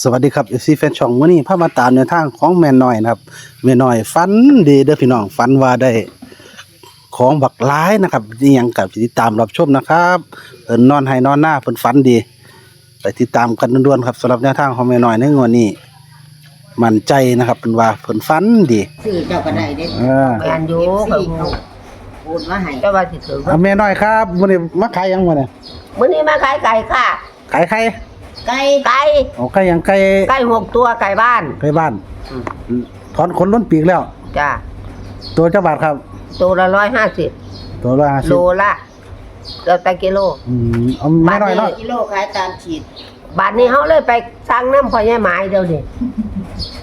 สวัสดีครับเอซีแฟนช่องวันนี้พามาตามในวทางของแม่น้อยนะครับแม่น้อยฝันดีเด้อพี่น้องฝันว่าได้ของบักร้ายนะครับนี่ยังกับติดตามรับชมนะครับเพิ่นนอนให้นอนหน้าเพิ่นฝันดีไปติดตามกันด่วนๆครับสำหรับแนวทางของแม่น้อยในงวดนี้ มั่นใจนะครับเพิ่นว่าเพิ่นฝันดีซื้อเจ้าก็ได้เด้เออแมนอยู่เอกับฟซีเขาโอนมาให้แต่ว่าสิถือว่าเอาแม่น้อยครับมื้อนี้มาขายหยังมื้อนี้มื้อนี้มาขายไก่ค่ะขายไข่ ไก่ไก่เอาไก่หยังไก่ไก่หกตัวไก่บ้าน ไก่บ้านถอนขนล้นปีกแล้วจ้ะตัวเจ้าบาทครับ ตัวละร้อยห้าสิบตัวละ50โลละแล้วแต่กิโลอืมเอาแม่น้อยเนาะกิโลขายตามฉีดบาทนี้เขาเลยไปสั่งน้ำพอยายไม้เดียวนี่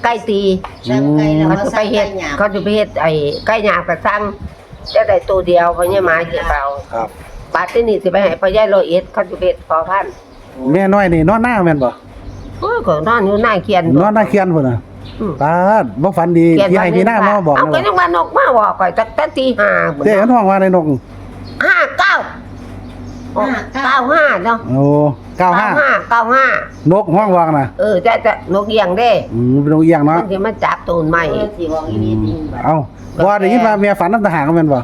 ไก่ตีสั่งไก่แล้วเขามาจะสั่ไปงเฮ็ไก่ดหยาบเขาจะไปเฮ็ดไอ้ไก่หยาบกับสั่งจะได้ตัวเดียวพอยายไม้เก็บเอาครับบาทที่นี่สิไปให้พอยายโรอยเอ็ดเขาจะไปเฮ็ดพอพันธุ์ แม่น้อยนี่นอนหน้าแม่นบ่โอ้ยก็นอนอยู่หน้าเคียนนอนหน้าเคียนพุ่นน่ะอืมตาดบ่ฝันดีเคียนพี่ให้พี่หน้ามาบอกเอานะไปว่ายังมานกมาบอกก่อยตั้งแต่ตีห้าหมดเจ๊มันห้องว่าในนกห้าเก้าเก้าห้าเนาะโอ้95เก้าห้าเก้าห้านกห้องวางน่ะเออจะจะนกเอียงเด้อืมเป็นนกเอียงมัเนาะนจะมาจับตูนใหม่เออสิบอกอีนี่จริงบัดเอ้าบ่ได้ยินว่าแม่ฝันน้ำทหารก็แม่นบ่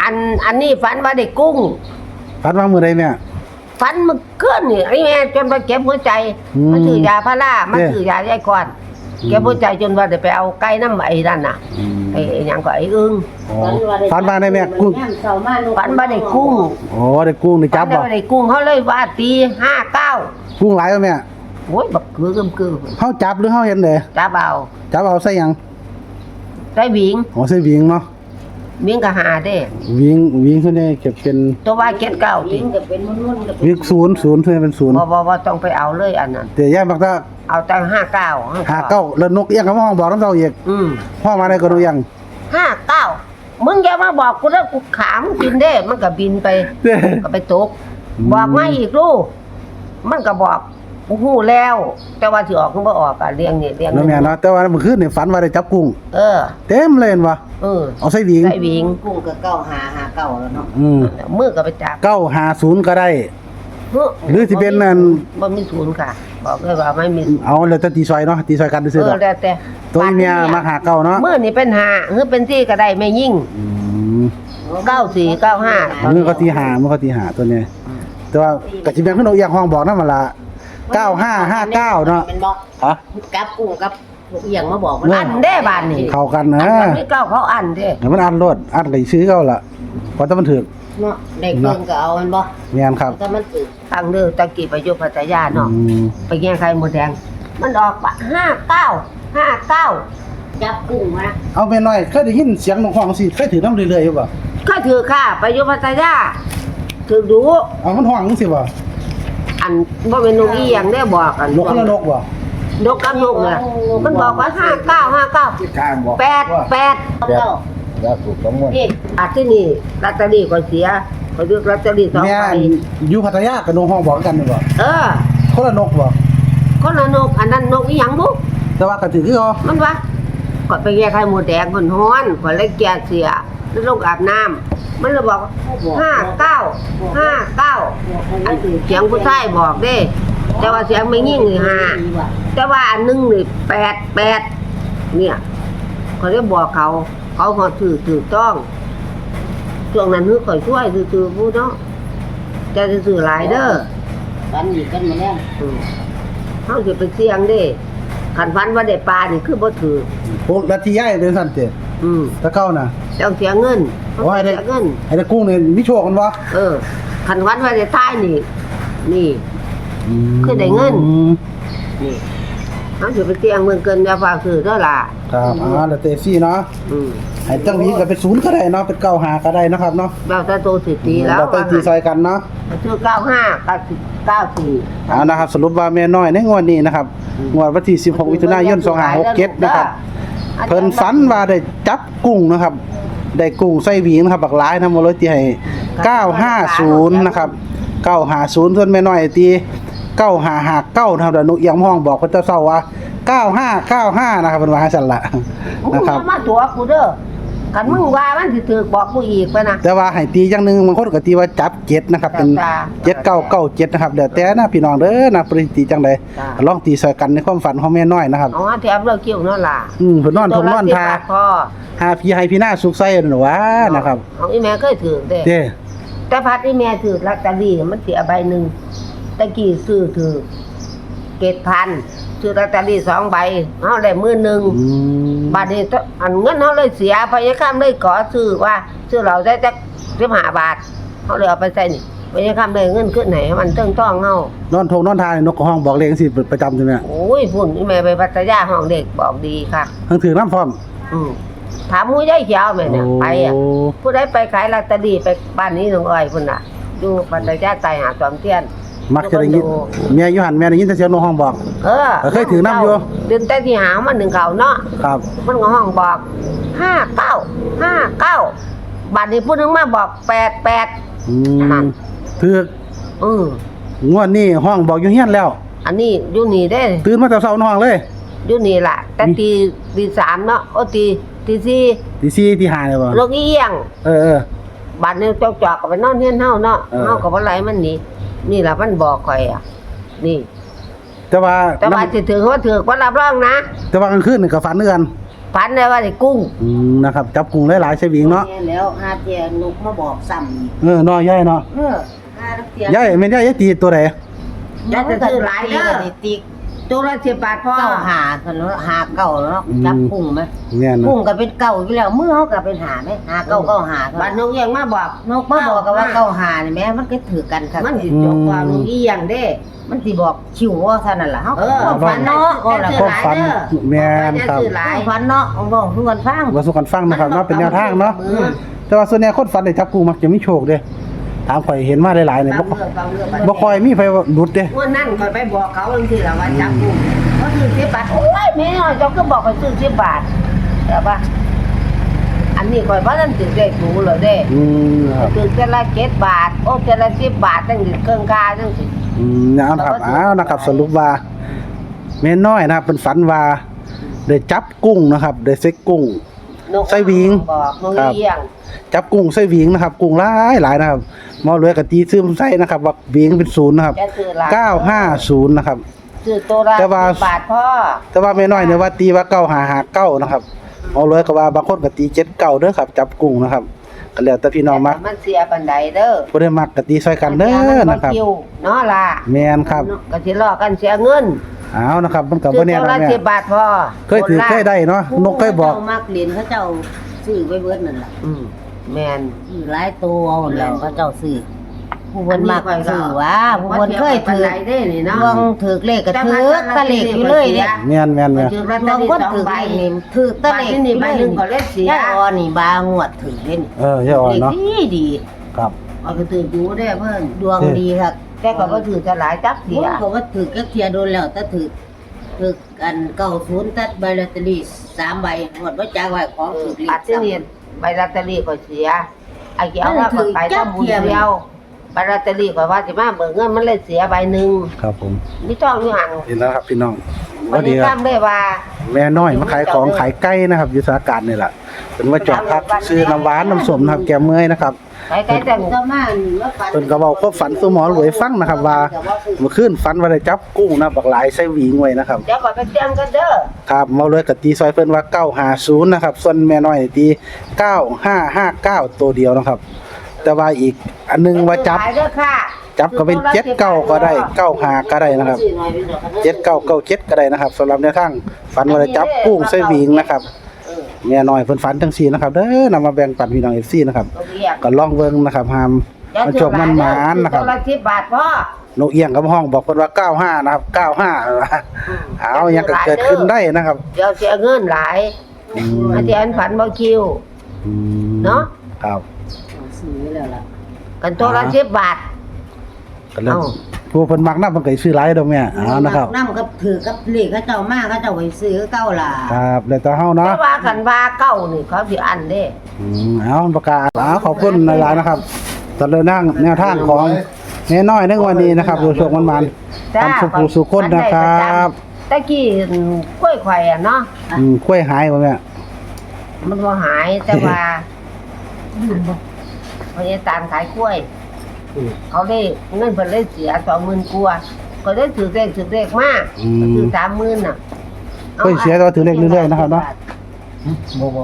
อันอันนี้ฝันว่าได้กุ้งฝันว่ามื้อใดแม่ ฝันมันเคลื่อนนี่ไอ้แม่จนไปเก็บหัวใจ อืมมาถือยาพารามาเด้ถือยายายก่อนเก็บหัวใจจนว่าได้ไปเอาไก่น้ำไอ้นั่นน่ะอืมไอ้ไอ้หยังก็ไอ้อึ้งอ๋อฝันว่าได้แม่กุ้งย่ำเช้ามาลูกฝันว่าได้กุ้งโอ้ได้กุ้งได้จับฝันบ่ว่าได้กุ้งเขาเลยว่าตีห้าเก้ากุ้งหลายบ่แม่โอ้ยบักคือกึมคือเฮาจับหรือเฮาเห็นเด้จับเอาจับเอาใส่หยังได้หวิงอ๋อใส่วิงเนาะห วิงก็หาเด้ วิงวิงส่วนใหญ่เก็บเป็นตัวว่าเก็ดเก้าลิติงก็เป็นมุ่นๆก็เป็นวิงศูนย์ศูนย์ส่วนใหญ่เป็นศูนย์บ่บ่บ่ต้องไปเอาเลยอันนั้นแต่ย่ามักจะเอาตั้งห้าเก้าหาเก้าแล้วนกเอียงก็มาห้องบอกน้ำเจ้าอีกอืมห้องมาได้ก็นกเอียงห้าเก้ามึงอย่ามาบอกกูแล้วกูขามงบินเด้มันก็บินไปเด้ก็ไปตกอืมบอกมาอีกลูกมันก็บอก กูฮู้แล้ว แต่ว่าสิออกคือบ่ออกอะเรียงนี่เรียงน้องแม่เนาะแต่ว่าเมื่อคืนนี่ฝันว่าได้จับกุ้งเออ เต็มเลยเห็นวะเออเอาใส่วิงใส่หวิงกุ้งก็เก้าหาหาเก้าแล้วเนาะอืมมือก็ไปจับเก้าหาศูนย์ก็ได้ หรือสิเป็นนั่นบ่มีศูนย์ค่ะ บอกเลยว่าไม่มีศูนย์เอาแล้วแต่ตีซอยเนาะตีซอยกันเอซื้อๆอดอกแล้วแต่ตัวเมียมาหาเก้าเนาะมือนี่เป็นหาหรือเป็นที่ก็ได้ไม่ยิ่งอืมเก้าสี่เก้าห้ามือเขาตีหามือเขาตีหาตัวเนี้ยแต่ว่ากะสิแม่นขึ้นนกเอียงห้องบอกนั่นมันละ เก้าห้าห้าเก้าเนาะเป็นบอกฮะกับกุ้งกับลูกเอียงมาบอกว่าอันเด้บานนี่เข้ากันนะอันที่เก้าเขาอันเด้เดี๋ยวมันอันรถอันก็สิซื้อเก้าละเพราะถ้ามันถึกเนาะได้เกินก็เอามันบ่แม่นครับถ้ามันตึกทางเด้อตะกี้ไปอยู่พัทยาเนาะอืมไปแย่งไข่หมดแดง มันออกปะห้าเก้าห้าเก้าจับกุ้งมาเอาแม่น้อยเคยได้ยินเสียงนกห้องสิเคยถือน้ำเรื่อยๆอยู่บ่ก็ถือค่ะ ไปอยู่พัทยาถือดูเอามันห้องจังซี่บ่ อันบ่เป็นนกอีหยังได้บอกอันนกคนละนกบ่นกกับนกเนี่ยมันบอกว่าห้าเก้าห้าเก้ากลางบ่แปดแปดเก้าอย่าถูกต้องมวนนี่อาที่นี่ลอตเตอรี่ก็เสียเขาเลือกลอตเตอรี่สองแม่ใบอยู่พัทยากับนกห้องบอกกันนี่บ่เออคนละนกบ่คนละนกอันนั้นนกอีหยังบุแต่ว่าก็ถือคือเขามันวะก่อนไปแย่ไข่หมูแดงคนฮ้อนก่อนเลยแก่เสียแล้วลงอาบน้ำ มันเลยบอกห้าเก้าห้าเก้าอันเสียงผู้ชายบอกเด้ แต่ว่าเสียงไม่ยิ่งเลยห้าแต่ว่าอันหนึงนี่แปดแปดเนี่ยเขาได้บอกเขา เขาหอถือถือต้องช่วงนั้นนึกข่อยช่วยถือๆผู้เนาะจะถือหลายเด้อฟันอีกกันมาแล้วอืมเขาจะไปเสี่ยงเด้ขันฟันว่าได้ปลานี่คือบ่ถือโอ้ลัทธิย้ายเป็นสั่นเด้ อืมตะเก้าน่ะต้องเสียเงินโอ้ยได้เสียเงินไอ้ตะกุ้งนี่มีโชคกันบ่เออขันฟันว่าได้ท้ายนี่ นี่ คือได้เงินอืมนี่เขาจะไปเสี่ยงเมืองเกินอย่าฝากซื้อเด้อล่ะครับอ่าแล้วแต่ซี่เนาะอืมให้จังหวีก็เป็นศูนย์ก็ได้เนาะเป็นเก้าหาก็ได้นะครับเนาะเราจะโตสิตีแล้วเราไปตีซอยกันเนาะ ชื่อเก้าห้าเก้าสิบเก้าสี่เอานะครับสรุปว่าแม่น้อยในงวดนี้นะครับงวดวันที่ 16มิถุนายน2567นะครับ เพิ่นฝันว่าได้จับกุ้งนะครับ ได้กุ้งใส่หวีนะครับบักหลายนะมาเลยตีให้950นะครับ950ส่วนแม่น้อยตี9559นะครับแล้วนกเอียงห้องบอกเพิ่นเจ้าเศร้าว่า9595นะครับเพิ่นว่าให้สั่นละมึงนะครับมาตัวกูเด้อ คันมึงว่ามันสิถือบอกกูอีกไปนะ แต่ว่าให้ตีอย่างหนึงบางคนก็ตีว่าจับเจ็ดนะครับ เป็นจ้ะเจ็ดเก้าเก้าเจ็ดนะครับเดี๋ยวแต่นะพี่น้องเด้อนะปริตีจังใดจ้ะ ลองตีใส่กันในความฝันของแม่น้อยนะครับเอาว่าแถมเราเกี่ยวนั่นล่ะอืมเพิ่นนอนผมนอนทาตัวละสิบบทพอหาพี่ให้พี่หน้าสุขใส่หนูว่านะครับของอีแม่เคยถือเด้เด้แต่พัดอีแม่ถือลอตเตอรี่มันเสียใบหนึ่งตะกี้ซื้อถือ เกตพันซื้อลอตเตอรี่สองใบเอาได้มือหนึ่งอืมบาทนี้ต้องอันเงินเขาเลยเสียพยาคามเลยขอซื้อว่าซื้อเราได้จักสิบห้าบาทเขาเลยเอาไปใส่นี่พยาคามเลยเงินขึ้นไหนมันเติ้งต้องเงานอนทงนอนทานนกกระห้องบอกเลขสิประจำใช่ไหมโอ้ยพุ่นอีแม่ไปพัทยาห้องเด็กบอกดีค่ะทั้งถือน้ำพร้อมอืมถามมูยายเขียวแม่เนี่ยไปอะโผู้ใดไปขายลอตเตอรี่ไปบ้านนี้น้องอ้อยพุ่นน่ะอยู่พัทยาใต้หาดจอมเทียน มักจะได้ยินแม่อยู่หันแม่ได้ยินแต่เสียงนกห้องบอก เออเคยถือน้ำอยู่ ตื่นแต่ที่หาวมันหนึ่งเขาเนาะ ครับ มันก็ห้องบอกห้าเก้าห้าเก้าบัดนี้ผู้หนึงมาบอกแปดแปด อืนั่มน ถืออืมงวดนี้ห้องบอกอยู่เฮียนแล้ว อันนี้อยู่นี่ได้ตื่นมาแต่เช้าในห้องเลย อยู่นี่ล่ะแต่ตีตีสามเนาะโอ้ตีตีสี่ตีสี่ตีห้าเลยบ่โลกเอี้ยง เออเออ บัดนี้จอกจอกกับไปนอนเฮียนเฮาเนาะเออ เฮากับว่าไรมันหนี่ นี่ล่ะมันบอกข่อยอะ นี่ แต่ว่าแต่ว่าสิถือว่าถือว่ารับรองนะแต่ว่ากลางคืนนี่ก็ฝันเดือนฝันได้ว่าได้กุ้งอืมนะครับจับกุ้งหลายๆใช้วิงเนาะแม่แล้วหาเทียนกมาบอกซ้ำอีกเออน้อยใหญ่เนาะเออหาเทียนใหญ่แม่นใหญ่ยายตีตัวใดอยากจะซื้อหลายเด้อติ๊ก ตัวละสิบบาทพ่อเก้าหากันเนาะหาเก้าเนาะจับกุ้งไหมแม่นกุ้งเนาะก็เป็นเก้าอยู่แล้วมือเขาก็เป็นหาไหมหาเก้าเก้าหาเท่าบันั้ดนนกเอี้ยงมาบอกนกมาบอกกันว่าเก้าหานี่แม่มันก็ถือกันค่ะมันสิจบความนกเอี้ยงเด้ มันสิบอกชิวว่าเท่านั้นล่ะเฮาเออก็ฝันเนาะก็แต่ละซื้อก็หลายฝันเด้อแม่นครับซื้อหลาย ฝันเนาะเอาบอกทุกคนฟังว่าสู่กันฟังนะครับเนาะเป็นแนวทางเนาะอืมแต่ว่าส่วนใหญ่คนฝันได้จับกุ้งมักจะมีโชคเด้ ถามข่อยเห็นมาหลายๆเนี่ยฟับ่งเรื่องฟังเรื่องบ่ค่อยมีไผว่าหลุดเด้ว่านั่นคอยไปบอกเขาบางทีละว่าจับกูเขาซื้อสิบบาทโอ้ยแม่น้อยเจ้าก็บอกเขาซื้อสิบบาทแต่ว่าอันนี้คอยว่านั่นถือได้ถูเลยเด้อืมครับถือแต่ละเจ็ดบาท โอ้แต่ละสิบบาทตั้งแต่เครื่องคาตั้งสิ อืมเอานะครับเอานะครับ สรุปว่าแม่น้อยนะครับเป็นฝันว่าได้จับกุ้งนะครับได้เซ็กกุ้ง นกใส่หวิงบอกนกครับ เอี้ยงจับกุ้งใส่หวิงนะครับ กุ้งหลายหลายนะครับ หมอรวยกับตีซื้อมาใส่นะครับว่าหวิงเป็นศูนย์นะครับแกซื้อหลายเก้าห้าศูนย์นะครับ ซื้อตัวละแต่ว่า สิบบาทพ่อแต่ว่าแม่น้อยเนี่ยว่าตีว่าเก้าหาหาเก้านะครับหมอรวยก็ว่าบางคนก็ตีเจ็ดเก้าเด้อครับ จับกุ้งนะครับก็แล้วแต่พี่น้องมักมันเสียปันไดเด้อบ่ได้มักก็ตีใส่กันเด้อนะครับมัวเนาะล่ะแม่นครับก็สิรอกันเสียเงินเอานะครับมันก็ซื้บ่อแน่ตัวนะละแม่สิบบาทพ่อเคยถือเคยได้เนาะนกเคยบอก เจ้ามักเหรียญเขาเจ้าซื้อไว้เบิดนั่นล่ะ อืม แมนซื้อหลายตัวเอาแล้วเขาเจ้าซื้อผู้คนมักอันนี้ข้อยก็ซื้อว่าผู้คนเคยถือว่าเทียบกับปันไดได้นี่เนาะดวงถือเลขก็ถือตะเลขอยู่เลยเนี่ยแม่นแม่นแม่นถือลอตดเตอวงรี่คนสองถือใบนี่ถือตะเลขใบที่นี่ใบหนึ่งก็เลขเสียย่าออนี่บางวดถือเล่นเอออย่าอ่อนเนาะเลขดีดีครับเอาก็ถืออยู่ได้เพิ่นดวงดีครับแต่ก็บ่ถือจะหลายจักเสียผมก็ว่าถือก็เคลียร์โดนแล้วแต่ถือถือกันเก้าศูนย์ตัดใบลอตเตอรี่สามใบหมดว่าจากไว้ของเอถืออเลอัขดที่นี่ ใบลอตเตอรี่ก็เสียไอ้เกี่ยวว่าก็ไปทำบุญเดียวใบลอตเตอรี่ก็ว่าสิมาเบิกเงินมันเลยเสียใบหนึงครับผมนี่ต้องอยู่หันเห็นแล้วครับพี่น้องวัวันนนี้นี้ครับทำได้ว่า แม่น้อยมาขายของขายไก่นะครับอยู่สาการนี่แหละ เป็นว่าจอดพักซื้อน้ำหวานน้ำส้มนะครับแกมเมื่อยนะครับใครๆแต่งก็มาว่าฝันเพิ่นก็เว้าควบฝันสู่หมอรวยฟังนะครับ ว่าเมื่อคืนฝันว่าได้จับกุ้งนะบักหลายใส่หวีงไว้นะครับเดี๋ยวก่อนไปเตรียมกันเด้อครับหมอรวยก็ตีซอยเพิ่นว่า950นะครับ ส่วนแม่น้อยตี9559ตัวเดียวนะครับ แต่ว่าอีกอันหนึงว่าจับขายเด้อค่ะจับก็เป็น79ก็ได้95ก็ได้นะครับซื้อหน่อยเป็นดอกคะเจ็ดเก้าเก้าเจ็ดก็ได้นะครับสำหรับแนวทางฝันว่าได้จับกุ้งใส่หวิงนะครับเออ แม่น้อยเพิ่นฝันจังซี่นะครับเด้อนำมาแบ่งปันพี่น้อง FC นะครับตัวเรียกก็ลองเบิ่งนะครับหามมันจบมันหมานนะครับตัวละสิบบาทพ่อ นกเอียงกับห้องบอกเพิ่นว่า 95 นะครับ 95นะเอายังก็เกิดขึ้นได้นะครับเดี๋ยวเสียเงินหลายอืมอาจารย์ฝันบ่คิวอืมเนาะ ครับ ซื้อไว้แล้วล่ะกันตัวละสิบบาท ก็เลยเอ้า ผู้เพิ่นมักนำเพิ่นก็สิซื้อหลายดอกแม่เอานะครับ น้ำกับถือกับเลขเขาเจ้ามากเขาเจ้าไปซื้อเก้าล่ะครับแล้วแต่เฮาแต่เนาะว่ากันว่าเก้านี่เขาสิอันเด้ อืมเอาประกาศเอาขอบคุณหลายๆนะครับตอนเดินทางแนวทางของแม่น้อยในวันนี้นะครับดูโชคมันมันๆจ้าทำสุภูสุคนนะครับตะกี้กล้วยไข่อะเนาะ อืมกล้วยหายบ่แม่ มันบ่หายแต่ว่า พยาตานขายกล้วย เขาได้เงินเพิ่นเลยเสียสองหมื่นกว่าก็ได้ถือเลขถือเลขมากอืมถือสามหมื่นน่ะเฮ้ยเสียแต่ว่าถือเลขเรื่อยๆนะครับเนาะ บ่บ่